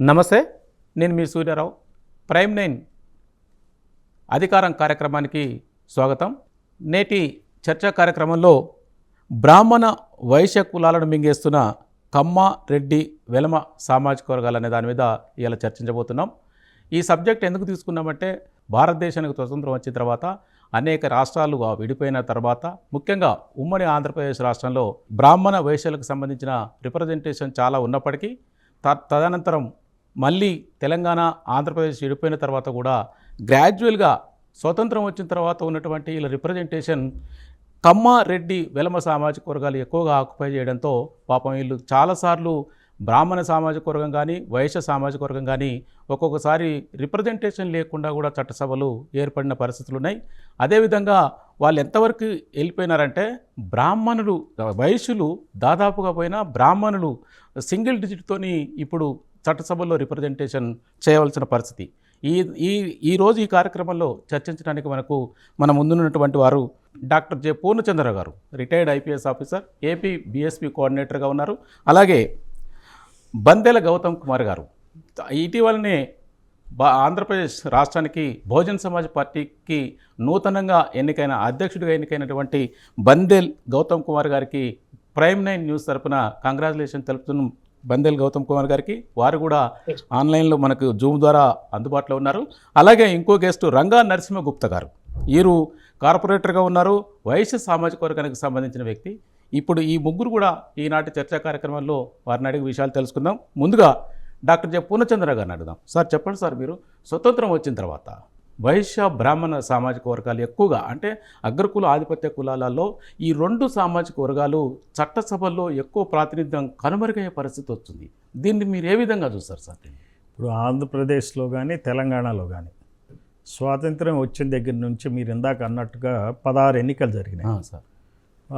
నమస్తే నేను మీ Suryarao. Prime nine అధికారం కార్యక్రమానికి స్వాగతం. నేటి చర్చా కార్యక్రమంలో బ్రాహ్మణ వైశ్య కులాలను మింగేస్తున్న కమ్మ రెడ్డి వెలమ సామాజిక వర్గాలు అనే దాని మీద ఇలా చర్చించబోతున్నాం. ఈ సబ్జెక్ట్ ఎందుకు తీసుకున్నామంటే భారతదేశానికి స్వతంత్రం వచ్చిన తర్వాత అనేక రాష్ట్రాలుగా విడిపోయిన తర్వాత ముఖ్యంగా ఉమ్మడి ఆంధ్రప్రదేశ్ రాష్ట్రంలో బ్రాహ్మణ వైశ్యులకు సంబంధించిన రిప్రజెంటేషన్ చాలా ఉన్నప్పటికీ త- తదనంతరం మళ్ళీ తెలంగాణ ఆంధ్రప్రదేశ్ విడిపోయిన తర్వాత కూడా గ్రాడ్యువల్గా స్వతంత్రం వచ్చిన తర్వాత ఉన్నటువంటి వీళ్ళ రిప్రజెంటేషన్ కమ్మ రెడ్డి వెలమ సామాజిక వర్గాలు ఎక్కువగా ఆక్యుపై చేయడంతో పాపం వీళ్ళు చాలాసార్లు బ్రాహ్మణ సామాజిక వర్గం కానీ వైశ్య సామాజిక వర్గం కానీ ఒక్కొక్కసారి రిప్రజెంటేషన్ లేకుండా కూడా చట్టసభలు ఏర్పడిన పరిస్థితులు ఉన్నాయి. అదేవిధంగా వాళ్ళు ఎంతవరకు వెళ్ళిపోయినారంటే బ్రాహ్మణులు వైశ్యులు దాదాపుగా పోయినా బ్రాహ్మణులు సింగిల్ డిజిట్తోని ఇప్పుడు చట్టసభల్లో రిప్రజెంటేషన్ చేయవలసిన పరిస్థితి. ఈ ఈ ఈరోజు ఈ కార్యక్రమంలో చర్చించడానికి మనకు మన ముందున్నటువంటి వారు doctor J Purnachandra garu retired IPS officer AP BSP కోఆర్డినేటర్గా ఉన్నారు. అలాగే బందెల గౌతమ్ కుమార్ గారు ఇటీవలనే బా ఆంధ్రప్రదేశ్ రాష్ట్రానికి బహుజన్ సమాజ్ పార్టీకి నూతనంగా ఎన్నికైన అధ్యక్షుడిగా ఎన్నికైనటువంటి బందెల్ గౌతమ్ కుమార్ గారికి ప్రైమ్ నైన్ న్యూస్ తరపున కంగ్రాచులేషన్ తెలుపుతున్నాం. బందెల్ గౌతమ్ కుమార్ గారికి. వారు కూడా ఆన్లైన్లో మనకు జూమ్ ద్వారా అందుబాటులో ఉన్నారు. అలాగే ఇంకో గెస్ట్ రంగా నరసింహ గుప్తా గారు. వీరు కార్పొరేటర్గా ఉన్నారు. వైశ్య సామాజిక వర్గానికి సంబంధించిన వ్యక్తి. ఇప్పుడు ఈ ముగ్గురు కూడా ఈనాటి చర్చా కార్యక్రమంలో వారిని అడిగి విషయాలు తెలుసుకుందాం. ముందుగా డాక్టర్ జె. పూర్ణచంద్ర గారిని అడుగుదాం. సార్ చెప్పండి సార్ మీరు. స్వతంత్రం వచ్చిన తర్వాత వైశ్య బ్రాహ్మణ సామాజిక వర్గాలు ఎక్కువగా అంటే అగ్రకుల ఆధిపత్య కులాలలో ఈ రెండు సామాజిక వర్గాలు చట్టసభల్లో ఎక్కువ ప్రాతినిధ్యం కనుమరుగయ్యే పరిస్థితి వచ్చింది దీన్ని మీరు ఏ విధంగా చూస్తారు సార్ ఇప్పుడు ఆంధ్రప్రదేశ్లో కానీ తెలంగాణలో కానీ స్వాతంత్రం వచ్చిన దగ్గర నుంచి మీరు ఇందాక అన్నట్టుగా పదహారు ఎన్నికలు జరిగినాయి. సార్.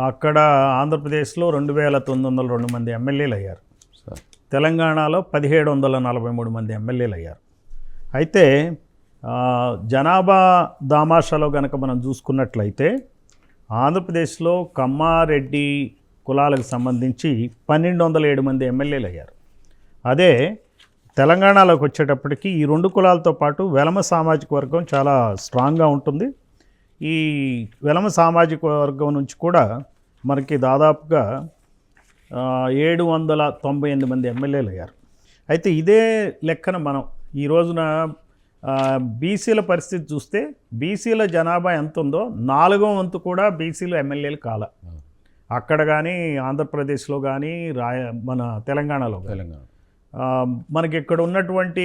అక్కడ ఆంధ్రప్రదేశ్లో రెండు వేల తొమ్మిది వందల రెండు మంది ఎమ్మెల్యేలు అయ్యారు. సార్. తెలంగాణలో పదిహేడు వందల నలభై మూడు మంది ఎమ్మెల్యేలు అయ్యారు. అయితే జనాభా దామాషాలో కనుక మనం చూసుకున్నట్లయితే ఆంధ్రప్రదేశ్లో కమ్మారెడ్డి కులాలకు సంబంధించి పన్నెండు వందల ఏడు మంది ఎమ్మెల్యేలు అయ్యారు. అదే తెలంగాణలోకి వచ్చేటప్పటికి ఈ రెండు కులాలతో పాటు వెలమ సామాజిక వర్గం చాలా స్ట్రాంగ్గా ఉంటుంది. ఈ వెలమ సామాజిక వర్గం నుంచి కూడా మనకి దాదాపుగా ఏడు వందల తొంభై ఎనిమిది మంది ఎమ్మెల్యేలు అయ్యారు. అయితే ఇదే లెక్కన మనం ఈ రోజున బీసీల పరిస్థితి చూస్తే బీసీల జనాభా ఎంత ఉందో నాలుగో వంతు కూడా బీసీలు ఎమ్మెల్యేలు కాల. అక్కడ కానీ ఆంధ్రప్రదేశ్లో కానీ రాయ మన తెలంగాణలో. తెలంగాణ. మనకి ఇక్కడ ఉన్నటువంటి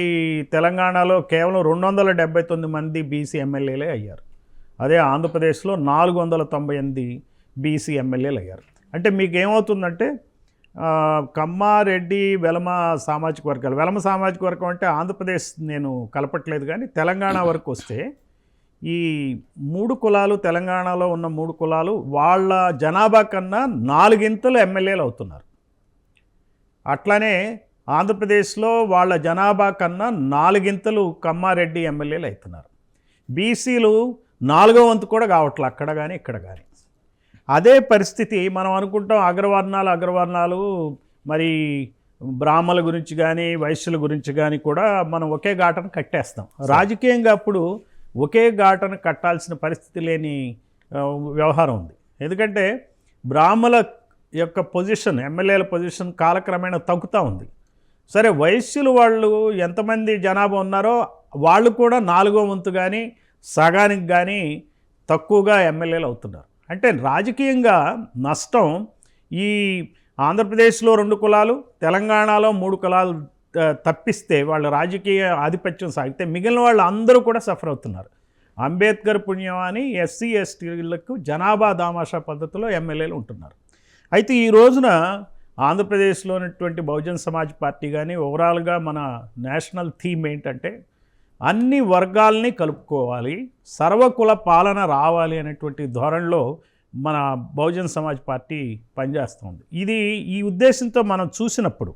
తెలంగాణలో కేవలం రెండు వందల డెబ్బై తొమ్మిది మంది బీసీ ఎమ్మెల్యేలే అయ్యారు. అదే ఆంధ్రప్రదేశ్లో నాలుగు వందల తొంభై ఎనిమిది బీసీ ఎమ్మెల్యేలు అయ్యారు అంటే మీకు ఏమవుతుందంటే కమ్మారెడ్డి వెలమ సామాజిక వర్గాలు. వెలమ సామాజిక వర్గం అంటే ఆంధ్రప్రదేశ్ నేను కలపట్లేదు కానీ తెలంగాణ వరకు వస్తే ఈ మూడు కులాలు తెలంగాణలో ఉన్న మూడు కులాలు వాళ్ళ జనాభా కన్నా నాలుగింతలు ఎమ్మెల్యేలు అవుతున్నారు. అట్లానే ఆంధ్రప్రదేశ్లో వాళ్ళ జనాభా కన్నా నాలుగింతలు కమ్మారెడ్డి ఎమ్మెల్యేలు అవుతున్నారు. బీసీలు నాలుగో వంతు కూడా కావట్లే అక్కడ కానీ ఇక్కడ కానీ అదే పరిస్థితి మనం అనుకుంటాం అగ్రవర్ణాలు అగ్రవర్ణాలు మరి బ్రాహ్మణుల గురించి కానీ వైశ్యుల గురించి కానీ కూడా మనం ఒకే ఘాటను కట్టేస్తాం. రాజకీయంగా అప్పుడు ఒకే ఘాటను కట్టాల్సిన పరిస్థితి లేని వ్యవహారం ఉంది. ఎందుకంటే బ్రాహ్మణుల యొక్క పొజిషన్ ఎమ్మెల్యేల పొజిషన్ కాలక్రమేణా తగ్గుతూ ఉంది. సరే వైశ్యులు వాళ్ళు ఎంతమంది జనాభా ఉన్నారో వాళ్ళు కూడా నాలుగో వంతు కానీ సగానికి కానీ తక్కువగా ఎమ్మెల్యేలు అవుతున్నారు. అంటే రాజకీయంగా నష్టం ఈ ఆంధ్రప్రదేశ్లో రెండు కులాలు తెలంగాణలో మూడు కులాలు తప్పిస్తే వాళ్ళ రాజకీయ ఆధిపత్యం సాగితే మిగిలిన వాళ్ళు అందరూ కూడా సఫర్ అవుతున్నారు. అంబేద్కర్ పుణ్యం అని ఎస్సీ ఎస్టీలకు జనాభా దామాషా పద్ధతిలో ఎమ్మెల్యేలు ఉంటున్నారు. అయితే ఈ రోజున ఆంధ్రప్రదేశ్లో ఉన్నటువంటి బహుజన్ సమాజ్ పార్టీ కానీ ఓవరాల్గా మన నేషనల్ థీమ్ ఏంటంటే అన్ని వర్గాల్ని కలుపుకోవాలి సర్వకుల పాలన రావాలి అనేటువంటి ధోరణిలో మన బహుజన్ సమాజ్ పార్టీ పనిచేస్తుంది. ఇది ఈ ఉద్దేశంతో మనం చూసినప్పుడు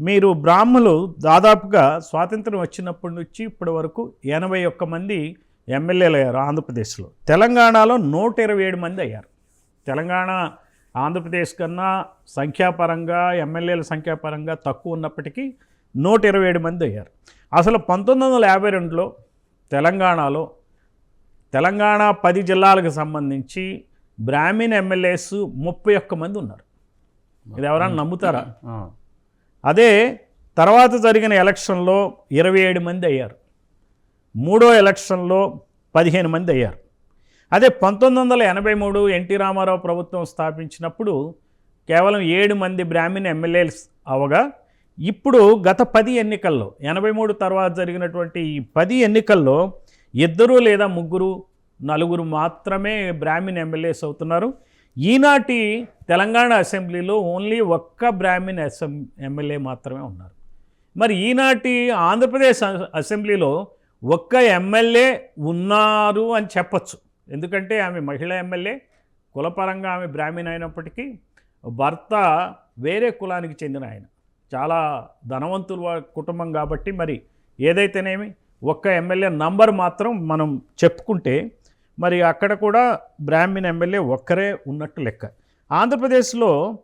మీరు బ్రాహ్మలు దాదాపుగా స్వాతంత్రం వచ్చినప్పటి నుంచి ఇప్పటి వరకు ఎనభై ఒక్క మంది ఎమ్మెల్యేలు అయ్యారు ఆంధ్రప్రదేశ్లో. తెలంగాణలో నూట ఇరవై ఏడు మంది అయ్యారు. తెలంగాణ ఆంధ్రప్రదేశ్ కన్నా సంఖ్యాపరంగా ఎమ్మెల్యేల సంఖ్యాపరంగా తక్కువ ఉన్నప్పటికీ నూట ఇరవై ఏడు మంది అయ్యారు. అసలు పంతొమ్మిది వందల యాభై రెండులో తెలంగాణలో తెలంగాణ పది జిల్లాలకు సంబంధించి బ్రాహ్మణ్ ఎమ్మెల్యేస్ ముప్పై ఒక్క మంది ఉన్నారు. ఇది ఎవరైనా నమ్ముతారా. అదే తర్వాత జరిగిన ఎలక్షన్లో ఇరవై ఏడు మంది అయ్యారు. మూడో ఎలక్షన్లో పదిహేను మంది అయ్యారు. అదే పంతొమ్మిది వందల ఎనభై మూడు ఎన్టీ రామారావు ప్రభుత్వం స్థాపించినప్పుడు కేవలం ఏడు మంది బ్రాహ్మణ్ ఎమ్మెల్యేస్ అవగా ఇప్పుడు గత పది ఎన్నికల్లో ఎనభై మూడు తర్వాత జరిగినటువంటి ఈ పది ఎన్నికల్లో ఇద్దరు లేదా ముగ్గురు నలుగురు మాత్రమే బ్రాహ్మణ్ ఎమ్మెల్యేస్ అవుతున్నారు. ఈనాటి తెలంగాణ అసెంబ్లీలో ఓన్లీ ఒక్క బ్రాహ్మిన్ అసెం ఎమ్మెల్యే మాత్రమే ఉన్నారు. మరి ఈనాటి ఆంధ్రప్రదేశ్ అసెంబ్లీలో ఒక్క ఎమ్మెల్యే ఉన్నారు అని చెప్పచ్చు. ఎందుకంటే ఆమె మహిళా ఎమ్మెల్యే కులపరంగా ఆమె బ్రాహ్మీణ అయినప్పటికీ భర్త వేరే కులానికి చెందిన ఆయన. చాలా ధనవంతుల కుటుంబం కాబట్టి మరి ఏదైతేనేమి ఒక్క ఎమ్మెల్యే నంబర్ మాత్రం మనం చెప్పుకుంటే మరి అక్కడ కూడా బ్రాహ్మణ్ ఎమ్మెల్యే ఒక్కరే ఉన్నట్టు లెక్క. ఆంధ్రప్రదేశ్లో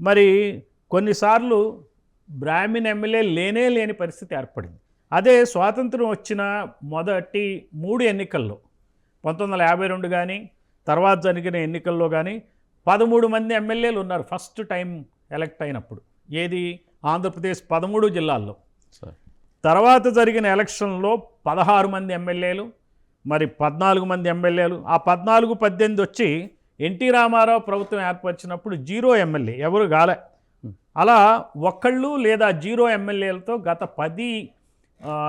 మరి కొన్నిసార్లు బ్రాహ్మణ్ ఎమ్మెల్యే లేనే లేని పరిస్థితి ఏర్పడింది. అదే స్వాతంత్రం వచ్చిన మొదటి మూడు ఎన్నికల్లో పంతొమ్మిది వందల యాభై రెండు కానీ తర్వాత జరిగిన ఎన్నికల్లో కానీ పదమూడు మంది ఎమ్మెల్యేలు ఉన్నారు ఫస్ట్ టైం ఎలక్ట్ అయినప్పుడు. ఏది? ఆంధ్రప్రదేశ్ పదమూడు జిల్లాల్లో. సరే. తర్వాత జరిగిన ఎలక్షన్లో పదహారు మంది ఎమ్మెల్యేలు మరి పద్నాలుగు మంది ఎమ్మెల్యేలు. ఆ పద్నాలుగు పద్దెనిమిది వచ్చి ఎన్టీ రామారావు ప్రభుత్వం ఏర్పరిచినప్పుడు జీరో ఎమ్మెల్యే ఎవరు గాలే అలా ఒక్కళ్ళు లేదా జీరో ఎమ్మెల్యేలతో గత పది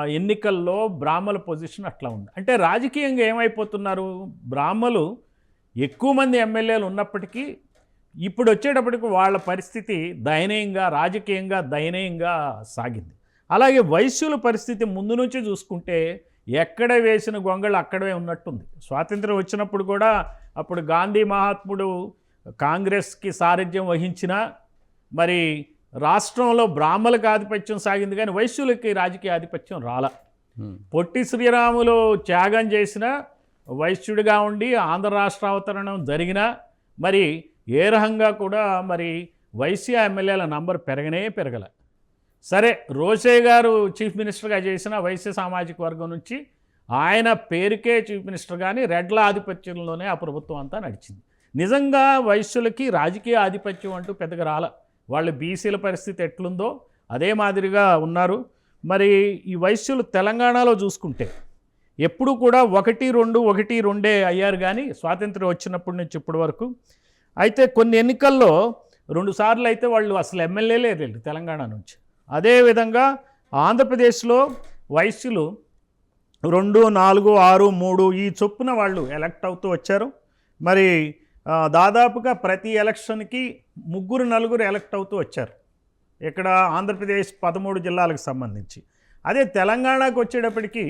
ఎన్నికల్లో బ్రాహ్మల పొజిషన్ అట్లా ఉంది. అంటే రాజకీయంగా ఏమైపోతున్నారు? బ్రాహ్మలు ఎక్కువ మంది ఎమ్మెల్యేలు ఉన్నప్పటికీ ఇప్పుడు వచ్చేటప్పటికి వాళ్ళ పరిస్థితి దయనీయంగా రాజకీయంగా దయనీయంగా సాగింది. అలాగే వైశ్యుల పరిస్థితి ముందు నుంచి చూసుకుంటే ఎక్కడ వేసిన గొంగళి అక్కడే ఉన్నట్టుంది. స్వాతంత్రం వచ్చినప్పుడు కూడా అప్పుడు గాంధీ మహాత్ముడు కాంగ్రెస్కి సారథ్యం వహించినా మరి రాష్ట్రంలో బ్రాహ్మలకు ఆధిపత్యం సాగింది కానీ వైశ్యులకి రాజకీయ ఆధిపత్యం రాల. పొట్టి శ్రీరాములు త్యాగం చేసిన వైశ్యుడిగా ఉండి ఆంధ్ర రాష్ట్ర అవతరణం జరిగినా మరి ఏ రకంగా కూడా మరి వైసీ ఎమ్మెల్యేల నంబర్ పెరగనే పెరగల. సరే రోసే గారు చీఫ్ మినిస్టర్గా చేసిన వైశ్య సామాజిక వర్గం నుంచి ఆయన పేరుకే చీఫ్ మినిస్టర్ కానీ రెడ్ల ఆధిపత్యంలోనే ఆ ప్రభుత్వం అంతా నడిచింది. నిజంగా వైశ్యులకి రాజకీయ ఆధిపత్యం అంటూ పెద్దగా రాల. వాళ్ళు బీసీల పరిస్థితి ఎట్లుందో అదే మాదిరిగా ఉన్నారు. మరి ఈ వైశ్యులు తెలంగాణలో చూసుకుంటే ఎప్పుడు కూడా ఒకటి రెండు ఒకటి రెండే అయ్యారు కానీ స్వాతంత్రం వచ్చినప్పటి నుంచి ఇప్పటి వరకు అయితే కొన్ని ఎన్నికల్లో రెండుసార్లు అయితే వాళ్ళు అసలు ఎమ్మెల్యేలే లేరు తెలంగాణ నుంచి. అదేవిధంగా ఆంధ్రప్రదేశ్లో వయస్సులు రెండు నాలుగు ఆరు మూడు ఈ చొప్పున వాళ్ళు ఎలక్ట్ అవుతూ వచ్చారు. మరి దాదాపుగా ప్రతి ఎలక్షన్కి ముగ్గురు నలుగురు ఎలక్ట్ అవుతూ వచ్చారు. ఇక్కడ ఆంధ్రప్రదేశ్ పదమూడు జిల్లాలకు సంబంధించి. అదే తెలంగాణకు వచ్చేటప్పటికి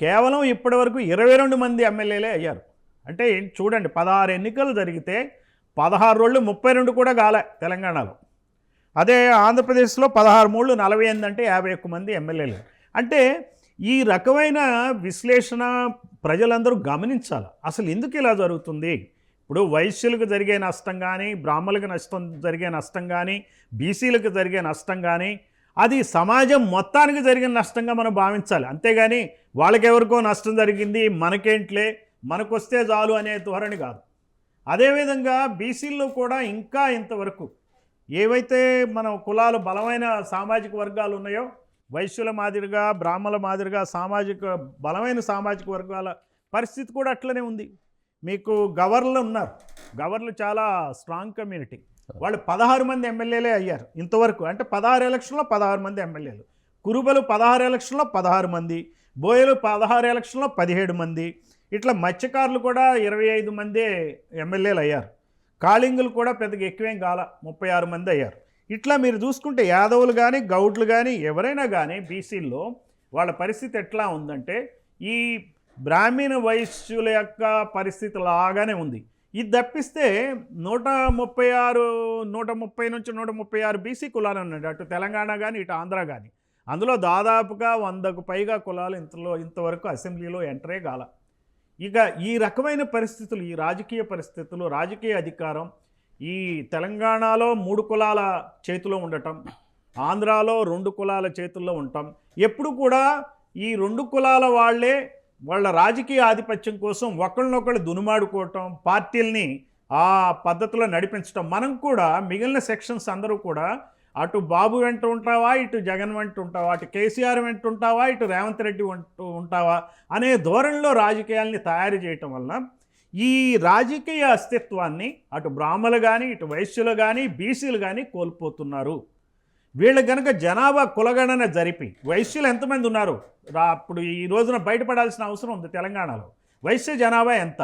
కేవలం ఇప్పటివరకు ఇరవై రెండు మంది ఎమ్మెల్యేలే అయ్యారు. అంటే చూడండి పదహారు ఎన్నికలు జరిగితే పదహారు రోజులు ముప్పై రెండు కూడా గాలే తెలంగాణలో. అదే ఆంధ్రప్రదేశ్లో పదహారు మూళ్ళు నలభై ఎనిమిది అంటే యాభై ఎక్కువ మంది ఎమ్మెల్యేలు. అంటే ఈ రకమైన విశ్లేషణ ప్రజలందరూ గమనించాలి. అసలు ఎందుకు ఇలా జరుగుతుంది? ఇప్పుడు వైశ్యులకు జరిగే నష్టం కానీ బ్రాహ్మణులకు నష్టం జరిగే నష్టం కానీ బీసీలకు జరిగే నష్టం కానీ అది సమాజం మొత్తానికి జరిగిన నష్టంగా మనం భావించాలి. అంతేగాని వాళ్ళకెవరికో నష్టం జరిగింది మనకేంట్లే మనకొస్తే చాలు అనే ధోరణి కాదు. అదేవిధంగా బీసీల్లో కూడా ఇంకా ఇంతవరకు ఏవైతే మన కులాలు బలమైన సామాజిక వర్గాలు ఉన్నాయో వైశ్యుల మాదిరిగా బ్రాహ్మణుల మాదిరిగా సామాజిక బలమైన సామాజిక వర్గాల పరిస్థితి కూడా అట్లనే ఉంది. మీకు గవర్లు ఉన్నారు. గవర్లు చాలా స్ట్రాంగ్ కమ్యూనిటీ వాళ్ళు పదహారు మంది ఎమ్మెల్యేలే అయ్యారు ఇంతవరకు. అంటే పదహారు ఎలక్షన్లో పదహారు మంది ఎమ్మెల్యేలు. కురుబలు పదహారు ఎలక్షన్లో పదహారు మంది బోయలు పదహారు ఎలక్షన్లో పదిహేడు మంది ఇట్లా మత్స్యకారులు కూడా ఇరవై ఐదు మందే ఎమ్మెల్యేలు అయ్యారు. కాళింగులు కూడా పెద్దగా ఎక్కువేం కాల ముప్పై ఆరు మంది అయ్యారు. ఇట్లా మీరు చూసుకుంటే యాదవులు కానీ గౌడ్లు కానీ ఎవరైనా కానీ బీసీల్లో వాళ్ళ పరిస్థితి ఎట్లా ఉందంటే ఈ బ్రాహ్మణ వైశ్యుల యొక్క పరిస్థితి లాగానే ఉంది. ఇది తప్పిస్తే నూట ముప్పై ఆరు నూట ముప్పై నుంచి నూట ముప్పై ఆరు బీసీ కులాలు ఉన్నాయి. అటు తెలంగాణ కానీ ఇటు ఆంధ్ర కానీ అందులో దాదాపుగా వందకు పైగా కులాలు ఇంతలో ఇంతవరకు అసెంబ్లీలో ఎంటరే కాల. ఇక ఈ రకమైన పరిస్థితులు ఈ రాజకీయ పరిస్థితులు రాజకీయ అధికారం ఈ తెలంగాణలో మూడు కులాల చేతిలో ఉండటం ఆంధ్రాలో రెండు కులాల చేతుల్లో ఉంటాం ఎప్పుడు కూడా ఈ రెండు కులాల వాళ్ళే వాళ్ళ రాజకీయ ఆధిపత్యం కోసం ఒకళ్ళనొకళ్ళు దునుమాడుకోవటం పార్టీల్ని ఆ పద్ధతిలో నడిపించటం మనం కూడా మిగిలిన సెక్షన్స్ అందరూ కూడా అటు బాబు వెంట ఉంటావా? ఇటు జగన్ వెంట ఉంటావా? అటు కేసీఆర్ వెంట ఉంటావా? ఇటు రేవంత్ రెడ్డి వెంట ఉంటావా? అనే ధోరణిలో రాజకీయాల్ని తయారు చేయటం వల్ల ఈ రాజకీయ అస్తిత్వాన్ని అటు బ్రాహ్మలు కానీ ఇటు వైశ్యులు కానీ బీసీలు కానీ కోల్పోతున్నారు. వీళ్ళు కనుక జనాభా కులగణన జరిపి వైశ్యులు ఎంతమంది ఉన్నారు? రా అప్పుడు ఈ రోజున బయటపడాల్సిన అవసరం ఉంది తెలంగాణలో. వైశ్య జనాభా ఎంత?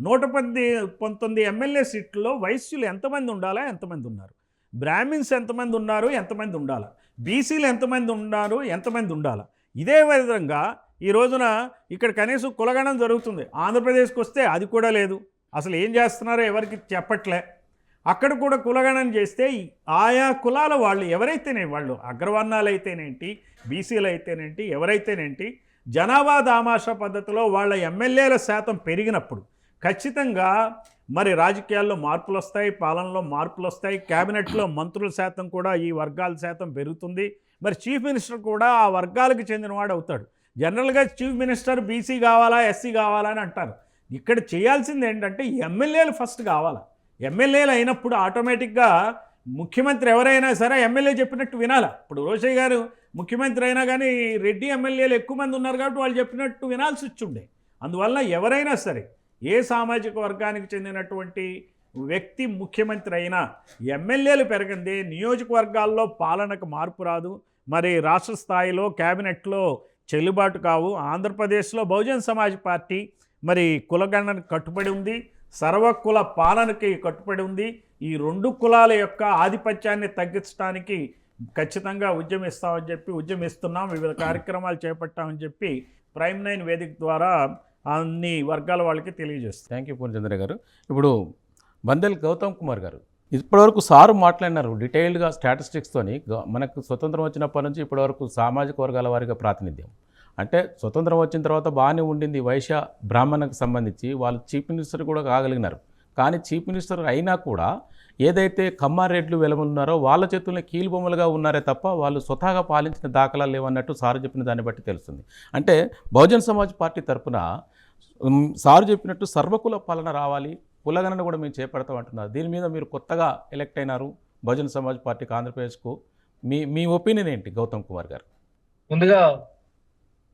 నూట పది పంతొమ్మిది ఎమ్మెల్యే సీట్లలో వైశ్యులు ఎంతమంది ఉండాలా? ఎంతమంది ఉన్నారు? బ్రాహ్మిన్స్ ఎంతమంది ఉన్నారు? ఎంతమంది ఉండాలి? బీసీలు ఎంతమంది ఉన్నారు? ఎంతమంది ఉండాలి? ఇదే విధంగా ఈ రోజున ఇక్కడ కనీసం కులగణం జరుగుతుంది. ఆంధ్రప్రదేశ్కి వస్తే అది కూడా లేదు. అసలు ఏం చేస్తున్నారో ఎవరికి చెప్పట్లే. అక్కడ కూడా కులగణం చేస్తే ఆయా కులాల వాళ్ళు ఎవరైతేనే వాళ్ళు అగ్రవర్ణాలు అయితేనేంటి బీసీలు అయితేనేంటి ఎవరైతేనేంటి జనాభా దామాషా పద్ధతిలో వాళ్ళ ఎమ్మెల్యేల శాతం పెరిగినప్పుడు ఖచ్చితంగా మరి రాజకీయాల్లో మార్పులు వస్తాయి పాలనలో మార్పులు వస్తాయి. క్యాబినెట్లో మంత్రుల శాతం కూడా ఈ వర్గాల శాతం పెరుగుతుంది. మరి చీఫ్ మినిస్టర్ కూడా ఆ వర్గాలకు చెందినవాడు అవుతాడు. జనరల్గా చీఫ్ మినిస్టర్ బీసీ కావాలా ఎస్సీ కావాలా అని అంటారు. ఇక్కడ చేయాల్సింది ఏంటంటే ఎమ్మెల్యేలు ఫస్ట్ కావాలా. ఎమ్మెల్యేలు అయినప్పుడు ఆటోమేటిక్గా ముఖ్యమంత్రి ఎవరైనా సరే ఎమ్మెల్యే చెప్పినట్టు వినాలా. ఇప్పుడు రోషయ్య గారు ముఖ్యమంత్రి అయినా కానీ రెడ్డి ఎమ్మెల్యేలు ఎక్కువ మంది ఉన్నారు కాబట్టి వాళ్ళు చెప్పినట్టు వినాల్సి వచ్చిండే. అందువల్ల ఎవరైనా సరే ఏ సామాజిక వర్గానికి చెందినటువంటి వ్యక్తి ముఖ్యమంత్రి అయినా ఎమ్మెల్యేలు పెరగంది నియోజకవర్గాల్లో పాలనకు మార్పు రాదు. మరి రాష్ట్ర స్థాయిలో క్యాబినెట్లో చెల్లుబాటు కావు. ఆంధ్రప్రదేశ్లో బహుజన్ సమాజ్ పార్టీ మరి కులగణనకు కట్టుబడి ఉంది. సర్వకుల పాలనకి కట్టుబడి ఉంది. ఈ రెండు కులాల యొక్క ఆధిపత్యాన్ని తగ్గించడానికి ఖచ్చితంగా ఉద్యమిస్తామని చెప్పి ఉద్యమిస్తున్నాం వివిధ కార్యక్రమాలు చేపట్టామని చెప్పి ప్రైమ్ నైన్ వేదిక ద్వారా అన్ని వర్గాల వాళ్ళకి తెలియజేస్తుంది. థ్యాంక్ యూ పూర్ణచంద్ర గారు. ఇప్పుడు బందెల్ గౌతమ్ కుమార్ గారు. ఇప్పటివరకు సారు మాట్లాడినారు డీటెయిల్డ్గా స్టాటిస్టిక్స్తోని గ- మనకు స్వతంత్రం వచ్చినప్పటి నుంచి ఇప్పటివరకు సామాజిక వర్గాల వారిగా ప్రాతినిధ్యం. అంటే స్వతంత్రం వచ్చిన తర్వాత బాగానే ఉండింది వైశ్య బ్రాహ్మణకు సంబంధించి. వాళ్ళు చీఫ్ మినిస్టర్ కూడా కాగలిగినారు. కానీ చీఫ్ మినిస్టర్ అయినా కూడా ఏదైతే కమ్మారెడ్లు వెలమన్నారో వాళ్ళ చేతుల్లో కీలుబొమ్మలుగా ఉన్నారే తప్ప వాళ్ళు స్వతహాగా పాలించిన దాఖలాలు లేవన్నట్టు సారు చెప్పిన దాన్ని బట్టి తెలుస్తుంది. అంటే బహుజన్ సమాజ్ పార్టీ తరపున సారు చెప్పినట్టు సర్వకుల పాలన రావాలి కులగణన కూడా మేము చేపడతాం అంటున్నారు. దీని మీద మీరు కొత్తగా ఎలక్ట్ అయినారు బహుజన సమాజ్ పార్టీకి ఆంధ్రప్రదేశ్కు. మీ మీ ఒపీనియన్ ఏంటి గౌతమ్ కుమార్ గారు? ముందుగా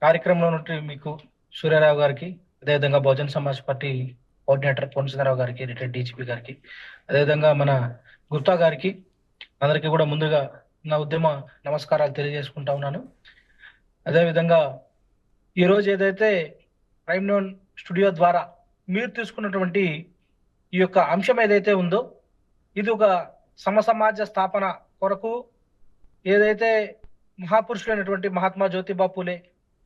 కార్యక్రమంలో నుండి మీకు సూర్యారావు గారికి అదేవిధంగా బహుజన సమాజ్ పార్టీ కోఆర్డినేటర్ పూర్ణచంద్రరావు గారికి రిటైర్డ్ డీజీపీ గారికి అదేవిధంగా మన గుప్తా గారికి అందరికీ కూడా ముందుగా నా ఉద్యమ నమస్కారాలు తెలియజేసుకుంటా ఉన్నాను. అదేవిధంగా ఈరోజు ఏదైతే ప్రైమ్ నోన్ స్టూడియో ద్వారా మీరు తీసుకున్నటువంటి ఈ యొక్క అంశం ఏదైతే ఉందో ఇది ఒక సమసమాజ స్థాపన కొరకు ఏదైతే మహాపురుషులైనటువంటి మహాత్మా జ్యోతిబా పూలే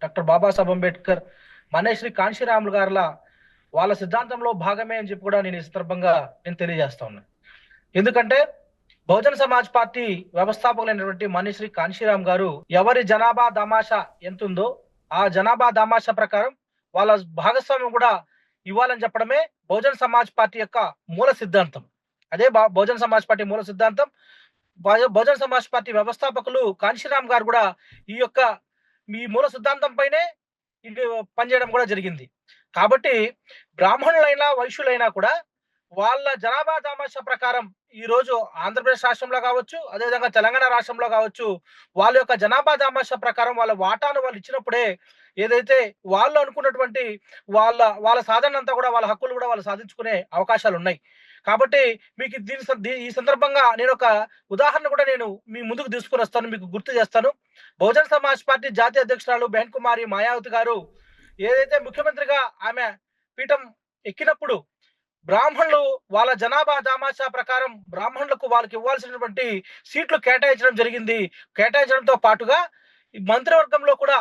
డాక్టర్ బాబాసాహెబ్ అంబేద్కర్ మనేశ్రీ కాంశీరాములు గారుల వాళ్ళ సిద్ధాంతంలో భాగమే అని చెప్పి కూడా నేను ఈ సందర్భంగా నేను తెలియజేస్తా ఉన్నాను ఎందుకంటే బహుజన సమాజ్ పార్టీ వ్యవస్థాపకులైనటువంటి మనశ్రీ కాంశీరామ్ గారు ఎవరి జనాభా దామాషా ఎంత ఉందో ఆ జనాభా దామాషా ప్రకారం వాళ్ళ భాగస్వామ్యం కూడా ఇవ్వాలని చెప్పడమే బహుజన సమాజ్ పార్టీ యొక్క మూల సిద్ధాంతం. అదే బా- బహుజన సమాజ్ పార్టీ మూల సిద్ధాంతం. బహు- బహుజన సమాజ్ పార్టీ వ్యవస్థాపకులు కాంశీరామ్ గారు కూడా ఈ యొక్క మీ మూల సిద్ధాంతం పైనే ఇది పనిచేయడం కూడా జరిగింది. కాబట్టి బ్రాహ్మణులైనా వైశ్యులైనా కూడా వాళ్ళ జనాభా దామాషా ప్రకారం ఈ రోజు ఆంధ్రప్రదేశ్ రాష్ట్రంలో కావచ్చు అదేవిధంగా తెలంగాణ రాష్ట్రంలో కావచ్చు వాళ్ళ యొక్క జనాభా దామాషా ప్రకారం వాళ్ళ వాటాను వాళ్ళు ఇచ్చినప్పుడే ఏదైతే వాళ్ళు అనుకున్నటువంటి వాళ్ళ వాళ్ళ సాధన అంతా కూడా వాళ్ళ హక్కులు కూడా వాళ్ళు సాధించుకునే అవకాశాలు ఉన్నాయి కాబట్టి మీకు దీని ఈ సందర్భంగా నేను ఒక ఉదాహరణ కూడా నేను మీ ముందుకు తీసుకుని వస్తాను మీకు గుర్తు చేస్తాను. బహుజన్ సమాజ్ పార్టీ జాతీయ అధ్యక్షురాలు బెహన్ కుమారి మాయావతి గారు ఏదైతే ముఖ్యమంత్రిగా ఆమె పీఠం ఎక్కినప్పుడు బ్రాహ్మణులు వాళ్ళ జనాభా దామాషా ప్రకారం బ్రాహ్మణులకు వాళ్ళకి ఇవ్వాల్సినటువంటి సీట్లు కేటాయించడం జరిగింది. కేటాయించడంతో పాటుగా మంత్రివర్గంలో కూడా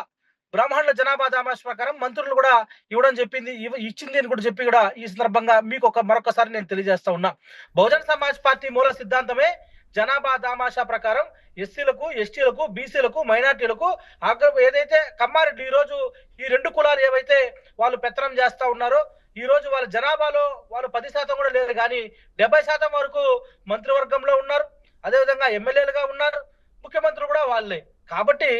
బ్రాహ్మణుల జనాభా దామాషా ప్రకారం మంత్రులు కూడా ఇవ్వడం చెప్పింది ఇచ్చింది అని కూడా చెప్పి కూడా ఈ సందర్భంగా మీకు ఒక మరొకసారి నేను తెలియజేస్తా ఉన్నా. బహుజన్ సమాజ్ పార్టీ మూల సిద్ధాంతమే జనాభా దామాషా ప్రకారం ఎస్సీలకు ఎస్టీలకు బీసీలకు మైనార్టీలకు అగ్ర ఏదైతే కమ్మారెడ్డి ఈ రోజు ఈ రెండు కులాలు ఏవైతే వాళ్ళు పెత్తనం చేస్తా ఉన్నారో ఈ రోజు వాళ్ళ జనాభాలో వాళ్ళు పది శాతం కూడా లేరు కానీ డెబ్బై శాతం వరకు మంత్రివర్గంలో ఉన్నారు. అదేవిధంగా ఎమ్మెల్యేలుగా ఉన్నారు. ముఖ్యమంత్రులు కూడా వాళ్ళే. కాబట్టి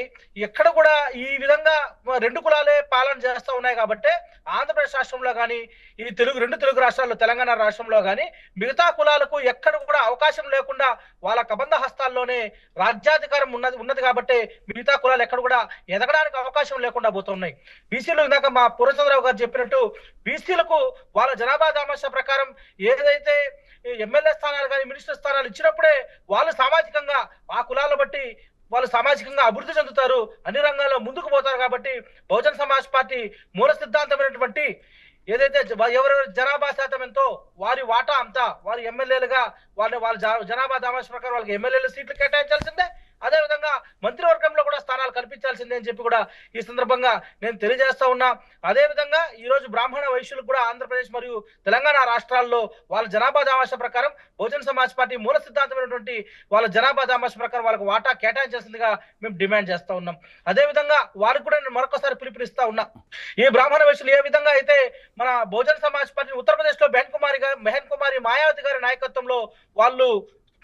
ఎక్కడ కూడా ఈ విధంగా రెండు కులాలే పాలన చేస్తూ ఉన్నాయి కాబట్టి ఆంధ్రప్రదేశ్ రాష్ట్రంలో కానీ ఈ తెలుగు రెండు తెలుగు రాష్ట్రాల్లో తెలంగాణ రాష్ట్రంలో కానీ మిగతా కులాలకు ఎక్కడ కూడా అవకాశం లేకుండా వాళ్ళ కబంధ హస్తాల్లోనే రాజ్యాధికారం ఉన్నది ఉన్నది కాబట్టి మిగతా కులాలు ఎక్కడ కూడా ఎదగడానికి అవకాశం లేకుండా పోతున్నాయి. బీసీలు ఇందాక మా పూర్వచంద్రరావు గారు చెప్పినట్టు బీసీలకు వాళ్ళ జనాభా దామాషా ప్రకారం ఏదైతే ఎమ్మెల్యే స్థానాలు కానీ మినిస్టర్ స్థానాలు ఇచ్చినప్పుడే వాళ్ళు సామాజికంగా ఆ కులాల బట్టి వాళ్ళు సామాజికంగా అభివృద్ధి చెందుతారు అన్ని రంగాల్లో ముందుకు పోతారు కాబట్టి బహుజన సమాజ్ పార్టీ మూల సిద్ధాంతమైనటువంటి ఏదైతే ఎవరెవరి జనాభా శాతం ఎంతో వారి వాటా అంతా వారి ఎమ్మెల్యేలుగా వాళ్ళ వాళ్ళ జా- జనాభా దామాష ప్రకారం వాళ్ళకి ఎమ్మెల్యేలు సీట్లు కేటాయించాల్సిందే. అదే విధంగా మంత్రివర్గంలో కూడా స్థానాలు కల్పించాల్సిందే అని చెప్పి కూడా ఈ సందర్భంగా నేను తెలియజేస్తా ఉన్నా. అదే విధంగా ఈ రోజు బ్రాహ్మణ వైశ్యులు కూడా ఆంధ్రప్రదేశ్ మరియు తెలంగాణ రాష్ట్రాల్లో వాళ్ళ జనాభా దామాష ప్రకారం బహుజన సమాజ్ పార్టీ మూల సిద్ధాంతమైనటువంటి వాళ్ళ జనాభా దామాష ప్రకారం వాళ్ళకు వాటా కేటాయించాల్సిందిగా మేము డిమాండ్ చేస్తా ఉన్నాం. అదే విధంగా వారికి కూడా నేను మరొకసారి పిలుపునిస్తా ఉన్నా. ఈ బ్రాహ్మణ వైశ్యులు ఏ విధంగా అయితే మన బహుజన సమాజ్ పార్టీ ఉత్తరప్రదేశ్లో బెహన్ కుమారి గారు మెహన్ కుమారి మాయావతి గారి నాయకత్వంలో వాళ్ళు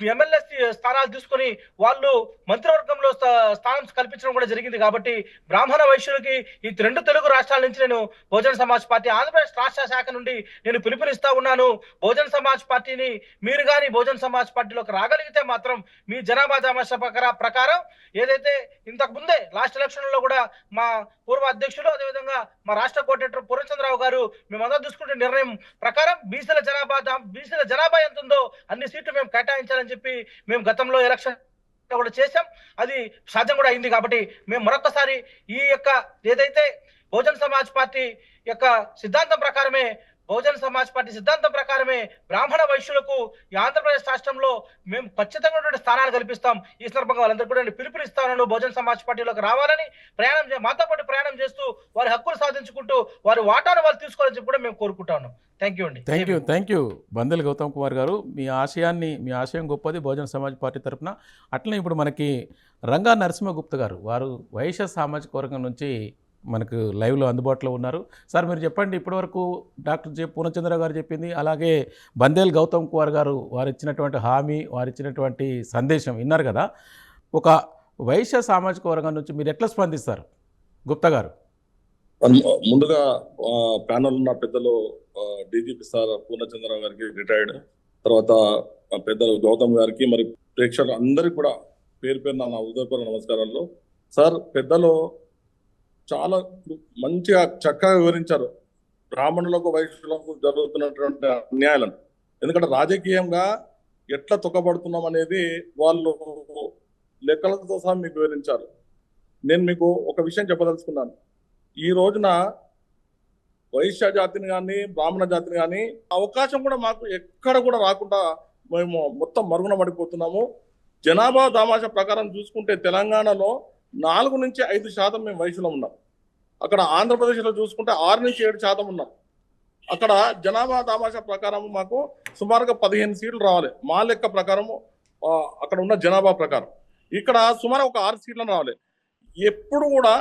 ఎమ్మెల్యే స్థానాలు తీసుకొని వాళ్ళు మంత్రివర్గంలో స్థానం కల్పించడం కూడా జరిగింది కాబట్టి బ్రాహ్మణ వైశ్యులకి ఈ రెండు తెలుగు రాష్ట్రాల నుంచి నేను బహుజన సమాజ్ పార్టీ ఆంధ్రప్రదేశ్ రాష్ట్ర శాఖ నుండి నేను పిలుపునిస్తా ఉన్నాను. బహుజన సమాజ్ పార్టీని మీరు కానీ బహుజన సమాజ్ పార్టీలోకి రాగలిగితే మాత్రం మీ జనాభా దామాష ప్రకారం ఏదైతే ఇంతకు ముందే లాస్ట్ ఎలక్షన్లో కూడా మా పూర్వ అధ్యక్షులు అదేవిధంగా మా రాష్ట్ర కోఆర్డినేటర్ పూర్ణచంద్రరావు గారు మేమందరం తీసుకుంటే నిర్ణయం ప్రకారం బీసీల జనాభా బీసీల జనాభా ఎంత ఉందో అన్ని సీట్లు మేము కేటాయించాలని చెప్పి మేము గతంలో ఎలక్షన్ కూడా చేశాం. అది సాధ్యం కూడా అయింది కాబట్టి మేము మరొకసారి ఈ యొక్క ఏదైతే బహుజన్ సమాజ్ పార్టీ యొక్క సిద్ధాంతం ప్రకారమే బహుజన సమాజ్ పార్టీ సిద్ధాంతం ప్రకారమే బ్రాహ్మణ వైశ్యులకు ఈ ఆంధ్రప్రదేశ్ రాష్ట్రంలో మేము ఖచ్చితంగా స్థానాలు కల్పిస్తాం. ఈ సందర్భంగా వాళ్ళందరూ కూడా నేను పిలుపునిస్తాను సమాజ్ పార్టీలోకి రావాలని ప్రయాణం చే- మాతో పాటు ప్రయాణం చేస్తూ వారి హక్కులు సాధించుకుంటూ వారి వాటాను వాళ్ళు తీసుకోవాలని చెప్పి కూడా మేము కోరుకుంటాను. థ్యాంక్ యూ అండి. Thank you thank you Bandela Gautam Kumar గారు మీ ఆశయాన్ని మీ ఆశయం గొప్పది బహుజన సమాజ్ పార్టీ తరపున. అట్లనే ఇప్పుడు మనకి రంగా నరసింహగుప్త గారు వారు వైశ్య సామాజిక వర్గం నుంచి మనకు లైవ్లో అందుబాటులో ఉన్నారు. సార్ మీరు చెప్పండి ఇప్పటివరకు డాక్టర్ జె పూర్ణచంద్ర గారు చెప్పింది అలాగే బందేల్ గౌతమ్ కుమార్ గారు వారు ఇచ్చినటువంటి హామీ వారు ఇచ్చినటువంటి సందేశం విన్నారు కదా. ఒక వైశ్య సామాజిక వర్గం నుంచి మీరు ఎట్లా స్పందిస్తారు గుప్తా గారు? ముందుగా ప్యానల్ ఉన్న పెద్దలు డీజీపీ సార్ పూర్ణచంద్రరావు గారికి రిటైర్డ్. తర్వాత పెద్దలు గౌతమ్ గారికి మరి ప్రేక్షకులు అందరికీ కూడా పేరు పేరు నా ఉదయపూర్వ నమస్కారాలు. సార్ పెద్దలు చాలా మంచిగా చక్కగా వివరించారు. బ్రాహ్మణులకు వైశ్యులకు జరుగుతున్నటువంటి అన్యాయాలను. ఎందుకంటే రాజకీయంగా ఎట్లా తొక్కబడుతున్నాం అనేది వాళ్ళు లెక్కలతో సహా మీకు వివరించారు. నేను మీకు ఒక విషయం చెప్పదలుచుకున్నాను. ఈ రోజున వైశ్య జాతిని కానీ బ్రాహ్మణ జాతిని కానీ అవకాశం కూడా మాకు ఎక్కడ కూడా రాకుండా మేము మొత్తం మరుగున పడిపోతున్నాము. జనాభా దామాష ప్రకారం చూసుకుంటే తెలంగాణలో నాలుగు నుంచి ఐదు శాతం మేము వయసులో ఉన్నాం. అక్కడ ఆంధ్రప్రదేశ్లో చూసుకుంటే ఆరు నుంచి ఏడు శాతం ఉన్నాం. అక్కడ జనాభా దామాష ప్రకారం మాకు సుమారుగా పదిహేను సీట్లు రావాలి. మా లెక్క ప్రకారము అక్కడ ఉన్న జనాభా ప్రకారం. ఇక్కడ సుమారు ఒక ఆరు సీట్లను రావాలి. ఎప్పుడు కూడా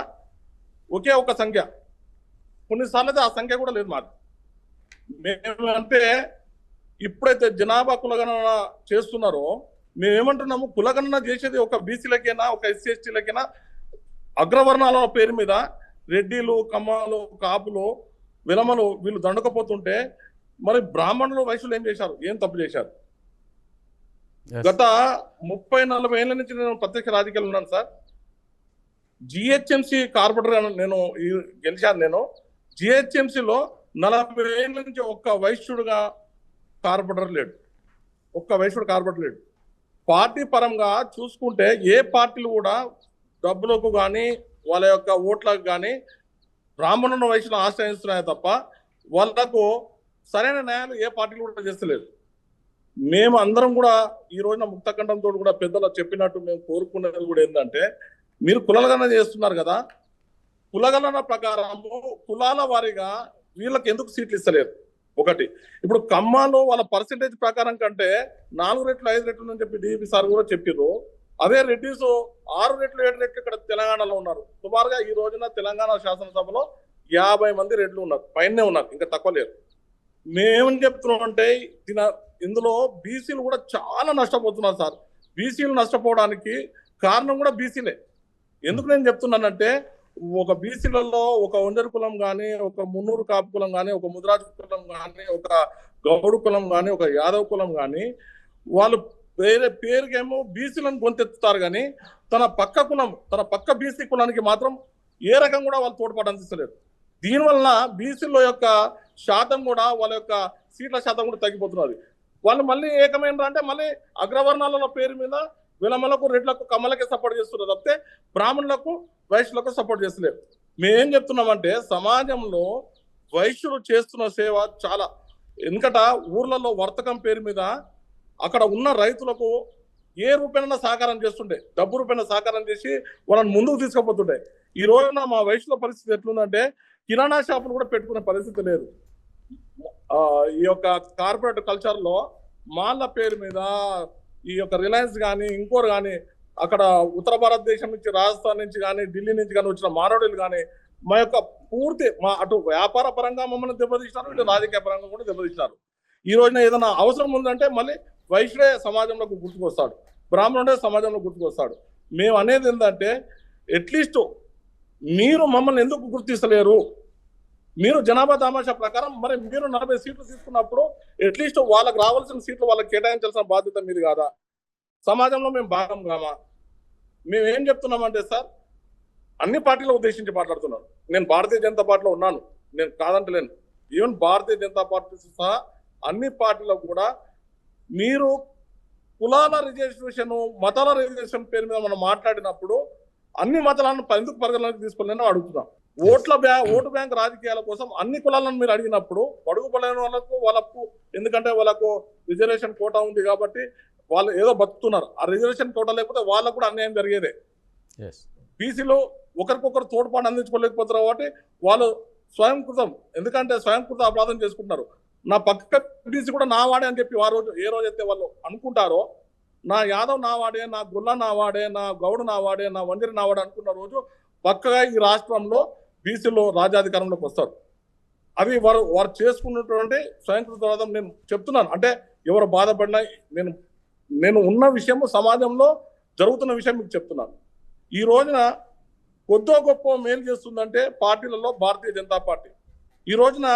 ఒకే ఒక సంఖ్య. కొన్నిసార్లు అయితే ఆ సంఖ్య కూడా లేదు మాకు. మేము అంటే ఇప్పుడైతే జనాభా కులగణన చేస్తున్నారో మేమేమంటున్నాము కులగణన చేసేది ఒక బీసీలకైనా ఒక ఎస్సీ ఎస్టీలకైనా? అగ్రవర్ణాల పేరు మీద రెడ్డిలు కమ్మలు కాపులు విలమలు వీళ్ళు దండకపోతుంటే మరి బ్రాహ్మణులు వయసులు ఏం చేశారు? ఏం తప్పు చేశారు. గత ముప్పై నలభై ఏళ్ళ నుంచి నేను ప్రత్యక్ష రాజకీయాలు ఉన్నాను సార్. జిహెచ్ఎంసి కార్పొరేటర్ నేను ఈ- గెలిచాను నేను. జిహెచ్ఎంసిలో నలభై ఏళ్ళ నుంచి ఒక్క వైశ్యుడుగా కార్పొరేటర్ లేడు. ఒక్క వైశ్యుడు కార్పొరేటర్ లేడు. పార్టీ పరంగా చూసుకుంటే ఏ పార్టీలు కూడా డబ్బులకు కానీ వాళ్ళ యొక్క ఓట్లకు కానీ బ్రాహ్మణుల వయసులో ఆశ్రయిస్తున్నాయి తప్ప వాళ్ళకు సరైన న్యాయాలు ఏ పార్టీలు కూడా చేస్తలేదు. మేము అందరం కూడా ఈ రోజున ముక్తఖండంతో కూడా పెద్దలు చెప్పినట్టు మేము కోరుకునేది కూడా ఏంటంటే మీరు కులగణన చేస్తున్నారు కదా కులగణన ప్రకారము కులాల వారీగా వీళ్ళకి ఎందుకు సీట్లు ఇస్తలేరు? ఒకటి ఇప్పుడు ఖమ్మాలో వాళ్ళ పర్సంటేజ్ ప్రకారం కంటే నాలుగు రెట్లు ఐదు రెట్లు అని చెప్పి డిఈపి సార్ కూడా చెప్పారు అదే రెడ్డిస్ ఆరు రెట్లు ఏడు రెట్లు ఇక్కడ తెలంగాణలో ఉన్నారు. సుమారుగా ఈ రోజున తెలంగాణ శాసనసభలో యాభై మంది రెడ్లు ఉన్నారు. పైనే ఉన్నారు ఇంకా తక్కువ లేరు. మేమేమని చెప్తున్నాం అంటే దీని ఇందులో బీసీలు కూడా చాలా నష్టపోతున్నారు సార్. బీసీలు నష్టపోవడానికి కారణం కూడా బీసీలే ఎందుకు నేను చెప్తున్నానంటే ఒక బీసీలలో ఒక ఒండరు కులం కానీ ఒక మున్నూరు కాపు కులం కానీ ఒక ముద్రాజు కులం కానీ ఒక గౌడు కులం కానీ ఒక యాదవ్ కులం కానీ వాళ్ళు వేరే పేరుకేమో బీసీలను గొంతెత్తుతారు కానీ తన పక్క కులం తన పక్క బీసీ కులానికి మాత్రం ఏ రకం కూడా వాళ్ళు తోడ్పాటు అందిస్తలేరు. దీనివల్ల బీసీల యొక్క శాతం కూడా వాళ్ళ యొక్క సీట్ల శాతం కూడా తగ్గిపోతున్నది. వాళ్ళు మళ్ళీ ఏకమైనరా అంటే మళ్ళీ అగ్రవర్ణాలలో పేరు మీద విలమలకు రెడ్లకు కమలకే సపోర్ట్ చేస్తున్నారు తప్పితే బ్రాహ్మణులకు వైశ్యులకు సపోర్ట్ చేస్తలేరు. మేమేం చెప్తున్నామంటే సమాజంలో వైశ్యులు చేస్తున్న సేవ చాలా. ఎందుకట? ఊర్లలో వర్తకం పేరు మీద అక్కడ ఉన్న రైతులకు ఏ రూపేణ సహకారం చేస్తుండే. డబ్బు రూపేణ సహకారం చేసి వాళ్ళని ముందుకు తీసుకుపోతుండే. ఈ రోజున మా వయసులో పరిస్థితి ఎట్లుందంటే కిరాణా షాపులు కూడా పెట్టుకునే పరిస్థితి లేదు. ఈ యొక్క కార్పొరేట్ కల్చర్లో మాళ్ళ పేరు మీద ఈ యొక్క రిలయన్స్ కానీ ఇంకోరు కానీ అక్కడ ఉత్తర భారతదేశం నుంచి రాజస్థాన్ నుంచి కానీ ఢిల్లీ నుంచి కానీ వచ్చిన మానవులు కానీ మా యొక్క పూర్తి మా అటు వ్యాపార పరంగా మమ్మల్ని దెబ్బతీసినారు ఇటు రాజకీయ పరంగా కూడా దెబ్బతీసినారు. ఈ రోజున ఏదైనా అవసరం ఉందంటే మళ్ళీ వైశ్యుడే సమాజంలోకి గుర్తుకొస్తాడు. బ్రాహ్మణుడే సమాజంలో గుర్తుకొస్తాడు. మేము అనేది ఏంటంటే అట్లీస్ట్ మీరు మమ్మల్ని ఎందుకు గుర్తిస్తలేరు? మీరు జనాభా తమాషా ప్రకారం మరి మీరు నలభై సీట్లు తీసుకున్నప్పుడు అట్లీస్ట్ వాళ్ళకి రావాల్సిన సీట్లు వాళ్ళకి కేటాయించాల్సిన బాధ్యత మీది కాదా? సమాజంలో మేము భాగం కామా? మేము ఏం చెప్తున్నామంటే సార్ అన్ని పార్టీలు ఉద్దేశించి మాట్లాడుతున్నాను. నేను భారతీయ జనతా పార్టీలో ఉన్నాను. నేను కాదంటలేను. ఈవెన్ భారతీయ జనతా పార్టీ సహా అన్ని పార్టీలో కూడా మీరు కులాల రిజర్వేషన్ మతాల రిజర్వేషన్ పేరు మీద మనం మాట్లాడినప్పుడు అన్ని మతాలను ఎందుకు పరిగణలోకి తీసుకోవాలని అడుగుతున్నాం. ఓట్ల బ్యా ఓటు బ్యాంక్ రాజకీయాల కోసం అన్ని కులాలను మీరు అడిగినప్పుడు బడుగు పడలేని వాళ్ళకు వాళ్ళకు ఎందుకంటే వాళ్ళకు రిజర్వేషన్ కోటా ఉంది కాబట్టి వాళ్ళు ఏదో బతుకుతున్నారు. ఆ రిజర్వేషన్ కోటా లేకపోతే వాళ్ళకు కూడా అన్యాయం జరిగేదే. బీసీలో ఒకరికొకరు తోడ్పాటు అందించుకోలేకపోతారు కాబట్టి వాళ్ళు స్వయంకృతం ఎందుకంటే స్వయంకృత అపరాధం చేసుకుంటున్నారు. నా పక్క బీసీ కూడా నా వాడే అని చెప్పి ఆ రోజు ఏ రోజు అయితే వాళ్ళు అనుకుంటారో నా యాదవ్ నా వాడే నా గుల్ల నా వాడే నా గౌడు నా వాడే నా వంజరి నా వాడే అనుకున్న రోజు పక్కగా ఈ రాష్ట్రంలో బీసీలో రాజాధికారంలోకి వస్తారు. అవి వారు వారు చేసుకున్నటువంటి స్వయంకృతవాదం నేను చెప్తున్నాను. అంటే ఎవరు బాధపడినా నేను నేను ఉన్న విషయము సమాజంలో జరుగుతున్న విషయం మీకు చెప్తున్నాను. ఈ రోజున కొద్దో గొప్ప మేలు చేస్తుందంటే పార్టీలలో భారతీయ జనతా పార్టీ. ఈ రోజున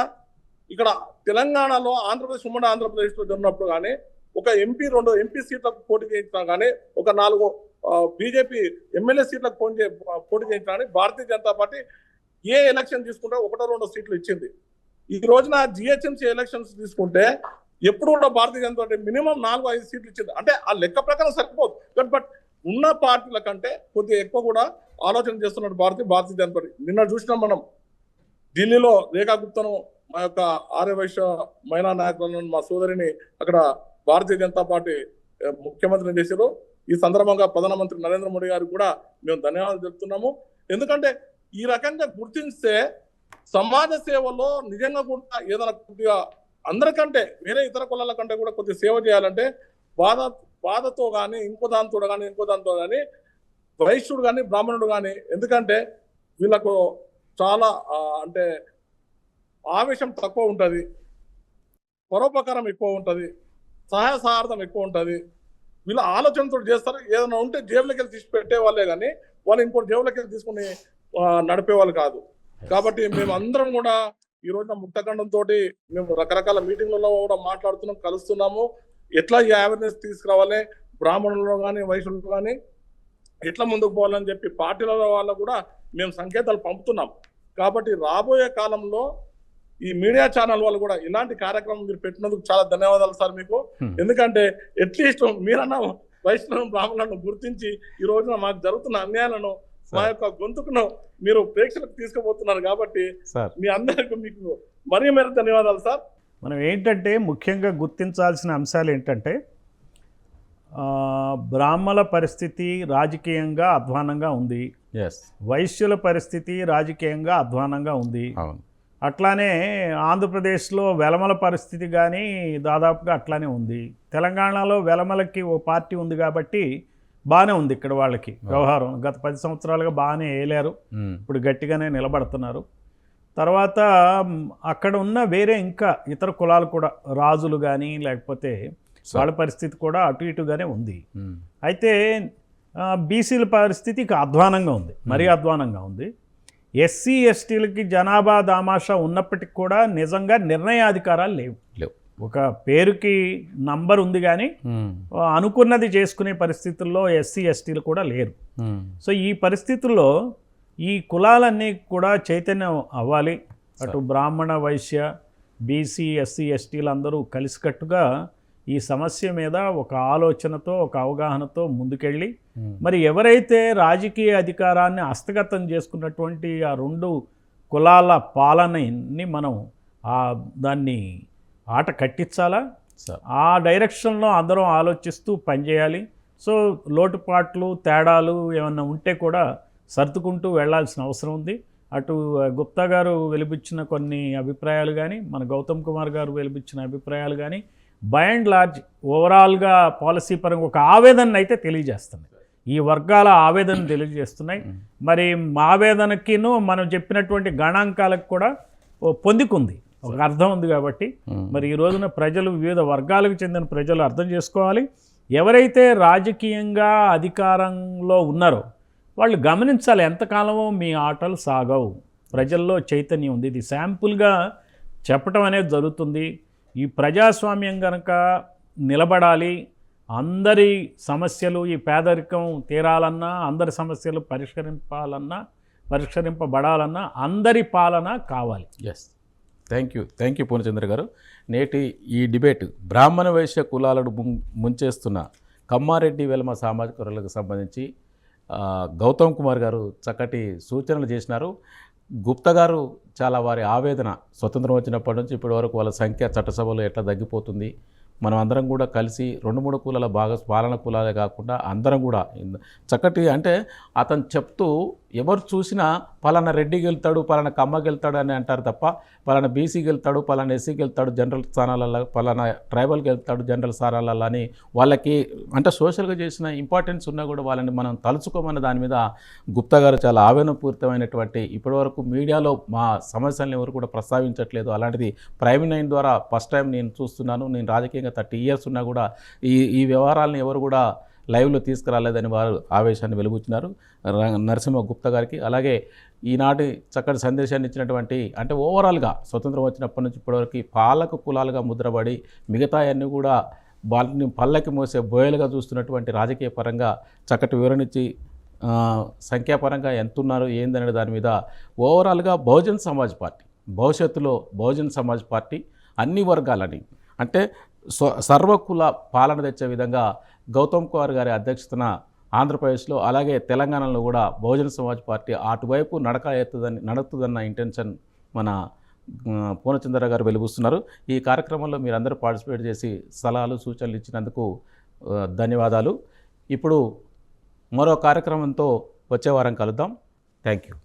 ఇక్కడ తెలంగాణలో ఆంధ్రప్రదేశ్ ఉమ్మడి ఆంధ్రప్రదేశ్లో జరిగినప్పుడు కానీ ఒక ఎంపీ రెండు ఎంపీ సీట్లకు పోటీ చేయించినా కానీ ఒక నాలుగు బీజేపీ ఎమ్మెల్యే సీట్లకు పోటీ చే- పోటీ చేయించినా కానీ భారతీయ జనతా పార్టీ ఏ ఎలక్షన్ తీసుకుంటే ఒకటో రెండో సీట్లు ఇచ్చింది. ఈ రోజున జిహెచ్ఎంసీ ఎలక్షన్స్ తీసుకుంటే ఎప్పుడు కూడా భారతీయ జనతా పార్టీ మినిమం నాలుగు ఐదు సీట్లు ఇచ్చింది. అంటే ఆ లెక్క ప్రకారం సరిపోదు. బట్ బట్ ఉన్న పార్టీల కంటే కొద్దిగా ఎక్కువ కూడా ఆలోచన చేస్తున్నట్టు భారతీయ భారతీయ జనతా పార్టీ. నిన్న చూసినాం మనం ఢిల్లీలో రేఖా గుప్తను మా యొక్క ఆర్యవైశ్య మహిళా నాయకులను మా సోదరిని అక్కడ భారతీయ జనతా పార్టీ ముఖ్యమంత్రిని చేశారు ఈ సందర్భంగా ప్రధానమంత్రి నరేంద్ర మోడీ గారికి కూడా మేము ధన్యవాదాలు చెప్తున్నాము ఎందుకంటే ఈ రకంగా గుర్తిస్తే సమాజ సేవలో నిజంగా కూడా ఏదైనా కొద్దిగా అందరికంటే వేరే ఇతర కులాల కంటే కూడా కొద్దిగా సేవ చేయాలంటే బాధ బాధతో కానీ ఇంకో దాంతో కానీ ఇంకో దాంతో కానీ వైశ్యుడు కానీ బ్రాహ్మణుడు కానీ ఎందుకంటే వీళ్ళకు చాలా అంటే ఆవేశం తక్కువ ఉంటుంది పరోపకారం ఎక్కువ ఉంటుంది. సహాయ సహార్థం ఎక్కువ ఉంటుంది. వీళ్ళు ఆలోచనతో చేస్తారు. ఏదైనా ఉంటే జేబులకి వెళ్ళి తీసి పెట్టే వాళ్ళే కానీ వాళ్ళు ఇంకోటి జేబులకి వెళ్ళి తీసుకుని నడిపేవాళ్ళు నడిపే వాళ్ళు కాదు. కాబట్టి మేము అందరం కూడా ఈ రోజున ముక్తఖండం తోటి మేము రకరకాల మీటింగ్లలో కూడా మాట్లాడుతున్నాం కలుస్తున్నాము. ఎట్లా ఈ అవేర్నెస్ తీసుకురావాలి? బ్రాహ్మణుల్లో కానీ వైశ్యులు కానీ ఎట్లా ముందుకు పోవాలని చెప్పి పార్టీల వాళ్ళకు కూడా మేము సంకేతాలు పంపుతున్నాం. కాబట్టి రాబోయే కాలంలో ఈ మీడియా ఛానల్ వాళ్ళు కూడా ఇలాంటి కార్యక్రమం మీరు పెట్టినందుకు చాలా ధన్యవాదాలు సార్ మీకు. ఎందుకంటే అట్లీస్ట్ మీరన్నా వైష్ణవ బ్రాహ్మణులను గుర్తించి ఈ రోజున మాకు జరుగుతున్న అన్యాయాలను మా యొక్క గొంతుకును మీరు ప్రేక్షకులకు తీసుకుపోతున్నారు కాబట్టి మీ అందరికీ మీకు మరీ మేర ధన్యవాదాలు సార్. మనం ఏంటంటే ముఖ్యంగా గుర్తించాల్సిన అంశాలు ఏంటంటే బ్రాహ్మల పరిస్థితి రాజకీయంగా అధ్వానంగా ఉంది. ఎస్ వైశ్యుల పరిస్థితి రాజకీయంగా అధ్వానంగా ఉంది. అవును. అట్లానే ఆంధ్రప్రదేశ్లో వెలమల పరిస్థితి కానీ దాదాపుగా అట్లానే ఉంది. తెలంగాణలో వెలమలకి ఓ పార్టీ ఉంది కాబట్టి బాగానే ఉంది ఇక్కడ వాళ్ళకి వ్యవహారం. గత పది సంవత్సరాలుగా బాగానే వేయలేరు. ఇప్పుడు గట్టిగానే నిలబడుతున్నారు. తర్వాత అక్కడ ఉన్న వేరే ఇంకా ఇతర కులాలు కూడా రాజులు కానీ లేకపోతే వాళ్ళ పరిస్థితి కూడా అటు ఇటుగానే ఉంది. అయితే బీసీల పరిస్థితి ఇక అధ్వానంగా ఉంది. మరీ అధ్వానంగా ఉంది. ఎస్సీ ఎస్టీలకి జనాభా దామాషా ఉన్నప్పటికీ కూడా నిజంగా నిర్ణయాధికారాలు లేవు. లేవు. ఒక పేరుకి నంబర్ ఉంది కానీ అనుకున్నది చేసుకునే పరిస్థితుల్లో ఎస్సీ ఎస్టీలు కూడా లేరు. సో ఈ పరిస్థితుల్లో ఈ కులాలన్నీ కూడా చైతన్యం అవ్వాలి. అటు బ్రాహ్మణ వైశ్య బీసీ ఎస్సీ ఎస్టీలు అందరూ కలిసికట్టుగా ఈ సమస్య మీద ఒక ఆలోచనతో ఒక అవగాహనతో ముందుకెళ్ళి. మరి ఎవరైతే రాజకీయ అధికారాన్ని హస్తగతం చేసుకున్నటువంటి ఆ రెండు కులాల పాలనని మనం ఆ దాన్ని ఆట కట్టించాలా? ఆ డైరెక్షన్లో అందరం ఆలోచిస్తూ పనిచేయాలి. సో లోటుపాట్లు తేడాలు ఏమన్నా ఉంటే కూడా సర్దుకుంటూ వెళ్ళాల్సిన అవసరం ఉంది. అటు గుప్తా గారు వెలిపించిన కొన్ని అభిప్రాయాలు కానీ మన గౌతమ్ కుమార్ గారు వెలిపించిన అభిప్రాయాలు కానీ బై అండ్ లార్జ్ ఓవరాల్గా పాలసీ పరంగా ఒక ఆవేదన అయితే తెలియజేస్తున్నాయి ఈ వర్గాల ఆవేదన తెలియజేస్తున్నాయి. మరి మా ఆవేదనకిను మనం చెప్పినటువంటి గణాంకాలకు కూడా పొందికుంది. ఒక అర్థం ఉంది కాబట్టి. మరి ఈ రోజున ప్రజలు వివిధ వర్గాలకు చెందిన ప్రజలు అర్థం చేసుకోవాలి. ఎవరైతే రాజకీయంగా అధికారంలో ఉన్నారో వాళ్ళు గమనించాలి ఎంతకాలమో మీ ఆటలు సాగవు. ప్రజల్లో చైతన్యం ఉంది. ఇది శాంపుల్గా చెప్పటం అనేది జరుగుతుంది. ఈ ప్రజాస్వామ్యం కనుక నిలబడాలి అందరి సమస్యలు ఈ పేదరికం తీరాలన్నా అందరి సమస్యలు పరిష్కరింపాలన్నా పరిష్కరింపబడాలన్నా అందరి పాలన కావాలి. Yes thank you thank you Purnachandra గారు. నేటి ఈ డిబేట్ బ్రాహ్మణ వైశ్య కులాలను ముం- ముంచేస్తున్న కమ్మారెడ్డి వెలమ సామాజిక వర్గాలకు సంబంధించి గౌతమ్ కుమార్ గారు చక్కటి సూచనలు చేసినారు. గుప్తా గారు చాలా వారి ఆవేదన స్వతంత్రం వచ్చినప్పటి నుంచి ఇప్పటి వరకు వాళ్ళ సంఖ్య చట్టసభలో ఎట్లా తగ్గిపోతుంది? మనం అందరం కూడా కలిసి రెండు మూడు కులాల భాగ పాలన కులాలే కాకుండా అందరం కూడా చక్కటి అంటే అతను చెప్తూ ఎవరు చూసినా పలానా రెడ్డికి వెళ్తాడు పలానా కమ్మకి వెళ్తాడు అని అంటారు తప్ప పలానా బీసీకి వెళ్తాడు పలానా ఎస్సీకి వెళ్తాడు జనరల్ స్థానాలలో పలానా ట్రైబల్కి వెళ్తాడు జనరల్ స్థానాలలో అని వాళ్ళకి అంటే సోషల్గా చేసిన ఇంపార్టెన్స్ ఉన్నా కూడా వాళ్ళని మనం తలుచుకోమన్న దాని మీద గుప్తా గారు చాలా ఆవేదనపూరితమైనటువంటి ఇప్పటివరకు మీడియాలో మా సమస్యలను ఎవరు కూడా ప్రస్తావించట్లేదు. అలాంటిది ప్రైమ్ నైన్ ద్వారా ఫస్ట్ టైం నేను చూస్తున్నాను. నేను రాజకీయంగా థర్టీ ఇయర్స్ ఉన్నా కూడా ఈ ఈ వ్యవహారాలను ఎవరు కూడా లైవ్లో తీసుకురాలేదని వారు ఆవేశాన్ని వెలుగుచ్చినారు నరసింహ గుప్తా గారికి. అలాగే ఈనాటి చక్కటి సందేశాన్ని ఇచ్చినటువంటి అంటే ఓవరాల్గా స్వతంత్రం వచ్చినప్పటి నుంచి ఇప్పటివరకు పాలక కులాలుగా ముద్రపడి మిగతా అన్నీ కూడా వాళ్ళని పల్లకి మోసే బోయలుగా చూస్తున్నటువంటి రాజకీయ పరంగా చక్కటి వివరణ ఇచ్చి సంఖ్యాపరంగా ఎంత ఉన్నారో ఏందనే దాని మీద ఓవరాల్గా బహుజన్ సమాజ్ పార్టీ భవిష్యత్తులో బహుజన్ సమాజ్ పార్టీ అన్ని వర్గాలని అంటే సర్వకుల పాలన తెచ్చే విధంగా గౌతమ్ కుమార్ గారి అధ్యక్షతన ఆంధ్రప్రదేశ్లో అలాగే తెలంగాణలో కూడా బహుజన సమాజ్ పార్టీ అటువైపు నడక ఎత్తుదని నడుతుందన్న ఇంటెన్షన్ మన పూర్ణచంద్ర గారు వెలుగుస్తున్నారు ఈ కార్యక్రమంలో మీరందరూ పార్టిసిపేట్ చేసి సలహాలు సూచనలు ఇచ్చినందుకు ధన్యవాదాలు. ఇప్పుడు మరో కార్యక్రమంతో వచ్చే వారం కలుద్దాం. Thank you.